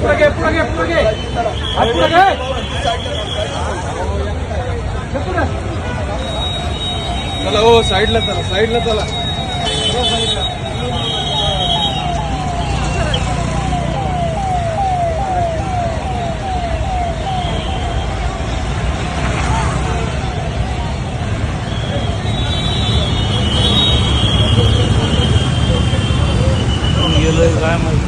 पुढे घे पुढे घे हात पुढे घे घे पुढे. चला हो साईडला चला साईडला चला गेलोय काय माहिती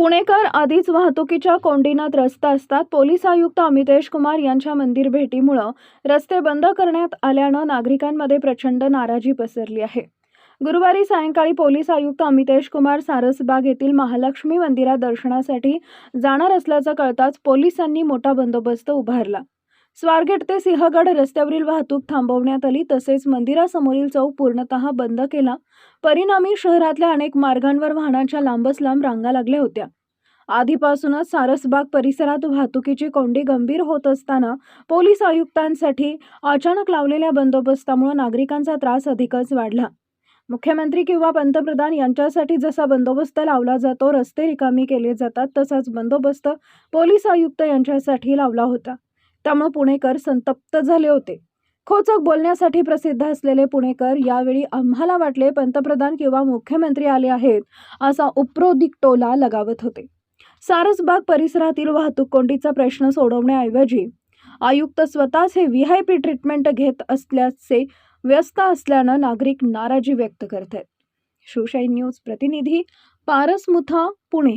पुणेकर आधीच वाहतुकीच्या कोंडीनं त्रस्त असतात. पोलीस आयुक्त अमितेश कुमार यांच्या मंदिर भेटीमुळं रस्ते बंद करण्यात आल्यानं नागरिकांमध्ये प्रचंड नाराजी पसरली आहे. गुरुवारी सायंकाळी पोलीस आयुक्त अमितेश कुमार सारसबाग येथील महालक्ष्मी मंदिरात दर्शनासाठी जाणार असल्याचं कळताच पोलिसांनी मोठा बंदोबस्त उभारला. स्वारगेट ते सिंहगड रस्त्यावरील वाहतूक थांबवण्यात आली. तसेच मंदिरासमोरील चौक पूर्णतः बंद केला. परिणामी शहरातल्या अनेक मार्गांवर वाहनांच्या लांबच लांब रांगा लागल्या होत्या. आधीपासूनच सारसबाग परिसरात वाहतुकीची कोंडी गंभीर होत असताना पोलीस आयुक्तांसाठी अचानक लावलेल्या बंदोबस्तामुळे नागरिकांचा त्रास अधिकच वाढला. मुख्यमंत्री किंवा पंतप्रधान यांच्यासाठी जसा बंदोबस्त लावला जातो रस्ते रिकामी केले जातात तसाच बंदोबस्त पोलीस आयुक्त यांच्यासाठी लावला होता. त्यामुळे पुणेकर संतप्त झाले होते. खोचक बोलण्यासाठी प्रसिद्ध असलेले पुणेकर यावेळी आम्हाला वाटले पंतप्रधान किंवा मुख्यमंत्री आले आहेत असा उपरोधिक टोला लगावत होते. सारसबाग परिसरातील वाहतूक कोंडीचा प्रश्न सोडवण्याऐवजी आयुक्त स्वतःच हे व्ही आय पी ट्रीटमेंट घेत असल्याचे व्यस्त असल्यानं नागरिक नाराजी व्यक्त करत आहेत शिवशाही न्यूज प्रतिनिधी पारस मुथा पुणे.